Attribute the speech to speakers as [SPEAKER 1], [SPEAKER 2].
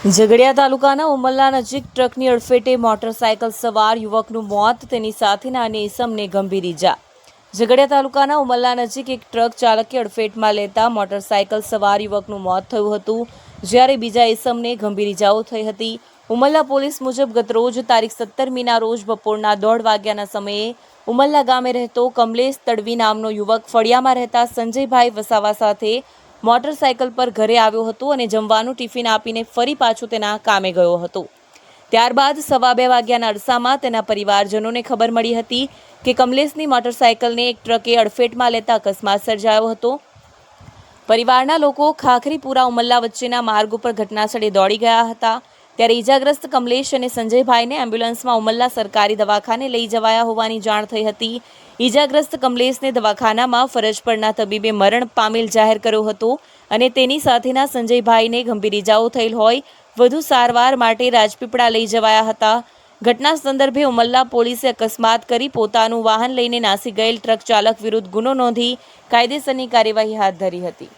[SPEAKER 1] ઝઘડિયા તાલુકાના ઉમલ્લા નજીક ટ્રકની અડફેટે મોટરસાયકલ સવાર યુવકનું મોત, તેની સાથેના અને ઇસમને ગંભીર ઈજા. ઝઘડિયા તાલુકાના ઉમલ્લા નજીક એક ટ્રક ચાલકે અડફેટમાં લેતા મોટરસાયકલ સવાર યુવકનું મોત થયું હતું, જ્યારે બીજા ઇસમને ગંભીર ઈજાઓ થઈ હતી. ઉમલ્લા પોલીસ મુજબ ગતરોજ તારીખ સત્તર મીના રોજ બપોરના દોઢ વાગ્યાના સમયે ઉમલ્લા ગામે રહેતો કમલેશ તડવી નામનો યુવક ફળિયામાં રહેતા સંજયભાઈ વસાવા સાથે મોટરસાયકલ પર ઘરે આવ્યો હતો અને જમવાનું ટિફિન આપીને ફરી પાછો તેના કામે ગયો હતો. ત્યારબાદ સવા બે વાગ્યાના અરસામાં તેના પરિવારજનોને ખબર મળી હતી કે કમલેશની મોટરસાયકલને એક ટ્રકે અડફેટમાં લેતા અકસ્માત સર્જાયો હતો. પરિવારના લોકો ખાખરીપુરા ઉમલ્લા વચ્ચેના માર્ગ ઉપર ઘટનાસ્થળે દોડી ગયા હતા. ત્યારે ઈજાગ્રસ્ત કમલેશ અને સંજયભાઈને એમ્બ્યુલન્સમાં ઉમલ્લા સરકારી દવાખાને લઈ જવાયા હોવાની જાણ થઈ હતી. ઈજાગ્રસ્ત કમલેશને દવાખાનામાં ફરજ પરના તબીબે મરણ પામેલ જાહેર કર્યો હતો અને તેની સાથેના સંજયભાઈને ગંભીર ઈજાઓ થયેલ હોય, વધુ સારવાર માટે રાજપીપળા લઈ જવાયા હતા. ઘટના સંદર્ભે ઉમલ્લા પોલીસે અકસ્માત કરી પોતાનું વાહન લઈને નાસી ગયેલ ટ્રક ચાલક વિરુદ્ધ ગુનો નોંધી કાયદેસરની કાર્યવાહી હાથ ધરી હતી.